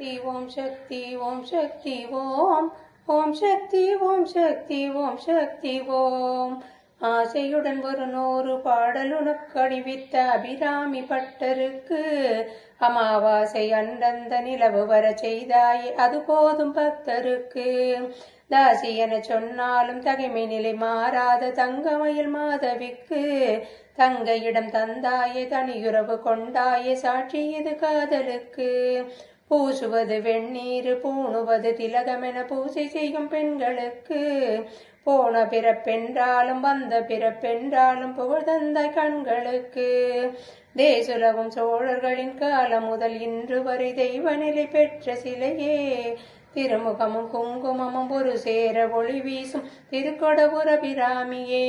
சக்தி ஓம் சக்தி ஓம் சக்தி ஓம். ஓம் சக்தி ஓம் சக்தி ஓம் சக்தி ஓம். ஆசையுடன் ஒரு நூறு பாடலுனக்கடிவித்த அபிராமி பட்டருக்கு அமாவாசை அந்தந்த நிலவு வர செய்தாய் அது போதும் பக்தருக்கு. தாசி என சொன்னாலும் தகைமை நிலை மாறாத தங்கமயில் மாதவிக்கு தங்கையிடம் தந்தாயே தனியுறவு கொண்டாயே சாட்சி இது காதலுக்கு. பூசுவது வெண்ணீர் பூணுவது திலகமென பூசை செய்யும் பெண்களுக்கு. போன பிறப்பென்றாலும் வந்த பிறப்பென்றாலும் புகழ் தந்த கண்களுக்கு. தேசுலவும் சோழர்களின் காலம் முதல் இன்று வரை தெய்வ நிலை பெற்ற சிலையே. திருமுகமும் குங்குமமும் ஒரு சேர ஒளி வீசும் திருக்கொடபுர பிராமியே.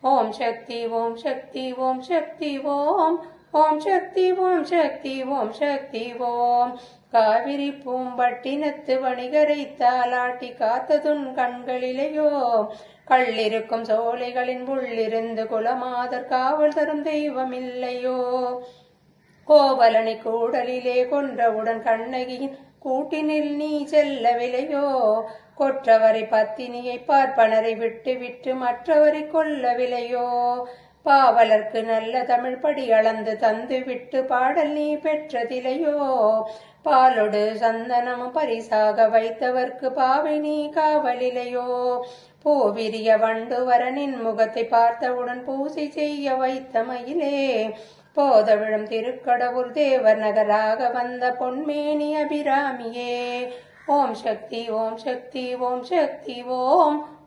ஓம் சக்தி ஓம் சக்தி ஓம் சக்தி ஓம் ஓம் சக்தி ஓம் சக்தி ஓம் சக்தி ஓம். காவிரி பூம்பட்டினத்து வணிகரை தாலாட்டி காத்ததுன் கண்களிலேயோ. கள்ளிருக்கும் சோலைகளின் உள்ளிருந்து குலமாதர் காவல் தரும் தெய்வமில்லையோ. கோவலனை கூடலிலே கொன்றவுடன் கண்ணகியின் கூட்டினில் நீ செல்லவில்லையோ. கொற்றவரை பத்தினியை பார்ப்பனரை விட்டு விட்டு மற்றவரை கொல்லவில்லையோ. பாவலர்க்கு நல்ல தமிழ் படி அளந்து தந்து விட்டு பாடல் நீ பெற்றதிலையோ பாலொடு சந்தனமும் பரிசாக வைத்தவர்க்கு பாவை நீ காவலிலையோ? பூவிரிய வண்டுவரனின் முகத்தை பார்த்தவுடன் பூசை செய்ய வைத்த மயிலே போதவிழும் திருக்கடவுர் தேவர் நகராக வந்த பொன்மேனி அபிராமியே. ஓம் சக்தி ஓம் சக்தி ஓம் சக்தி ஓம்